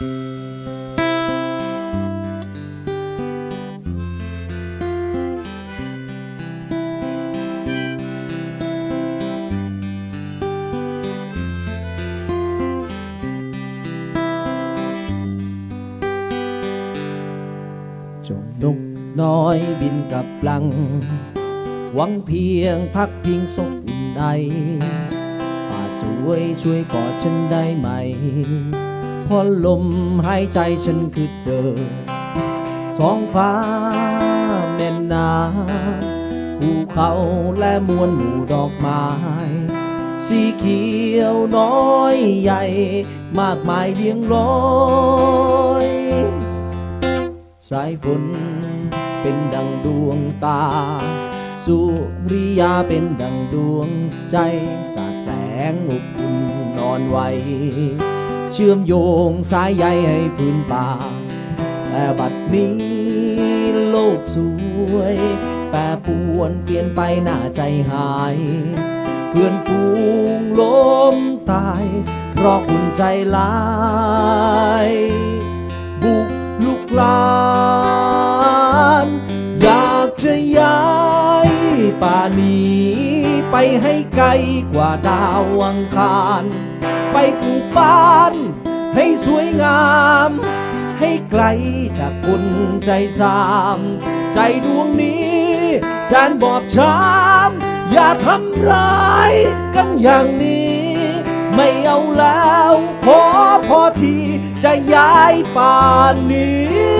จงนกน้อยบินกับลัง หวังเพียงพักพิงศพอุ่นใดป่าสวยช่วยกอดฉันได้ไหม พราะลมหายใจฉันคือเธอ ท้องฟ้าแม่น้ำภูเขาและมวลหมู่ดอกไม้ สีเขียวน้อยใหญ่ มากมายเลี้ยงร้อย สายฝนเป็นดังดวงตา สุริยาเป็นดังดวงใจ สาดแสงอบอุ่นนอนไว เชื่อมโยงสายใยให้พื้นป่า แต่บัดนี้โลกสวย แปรปวนเปลี่ยนไปหน้าใจหาย เพื่อนฟูงล้มตาย เพราะคุณใจลาย บุกลุกลานอยากจะย้ายป่านี้ ไปให้ไกลกว่าดาวอังคาร ไปปลูกบ้าน ให้สวยงาม ให้ไกลจากคนใจสาม ใจดวงนี้แสนบอบช้ำอย่าทำร้ายกันอย่างนี้ ไม่เอาแล้ว ขอพอทีจะย้ายป่านนี้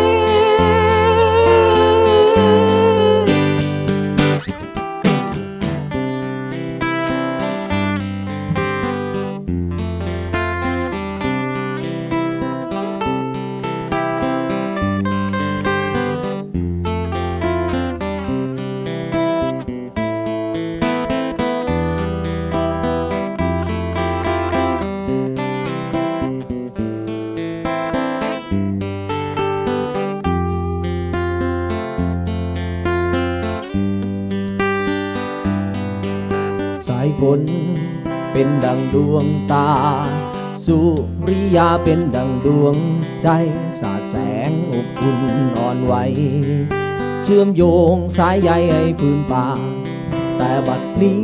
ายฝน เป็นดังดวงตา สุริยาเป็นดังดวงใจ สาดแสงอบอุ่นอ่อนไหว เชื่อมโยงสายใยให้พื้นป่า แต่บัดนี้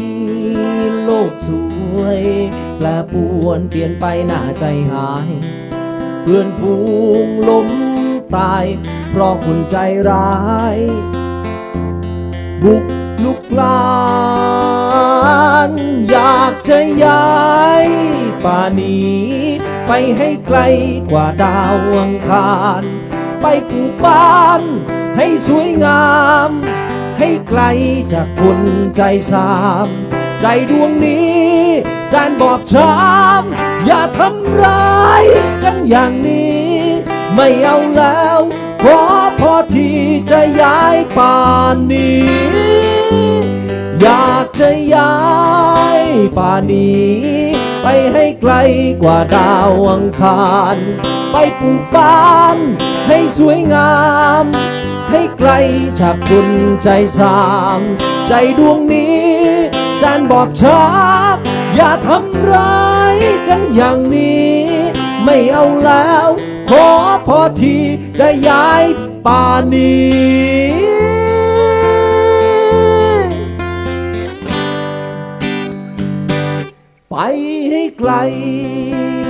โลกสวยแปรปวนเปลี่ยนไปหน้าใจหาย เพื่อนฟูงล้มตาย เพราะคุณใจร้าย บุกลุกลา นอยากจะย้ายป่านี้ ไปให้ไกลกว่าดาวอังคาร ไปปลูกบ้านให้สวยงาม ให้ไกลจากคนใจสาม ใจดวงนี้แสนบอบช้ำอย่าทำร้ายกันอย่างนี้ ไม่เอาแล้วขอพอที่จะย้ายป่านนี้ อยากจะย้ายป่านี้ ไปให้ไกลกว่าดาวอังคาร ไปปลูกบ้านให้สวยงาม ให้ไกลจากคนใจสาม ใจดวงนี้แสนบอบช้ำอย่าทำร้ายกันอย่างนี้ ไม่เอาแล้ว ขอพอทีจะย้ายป่านี้ like.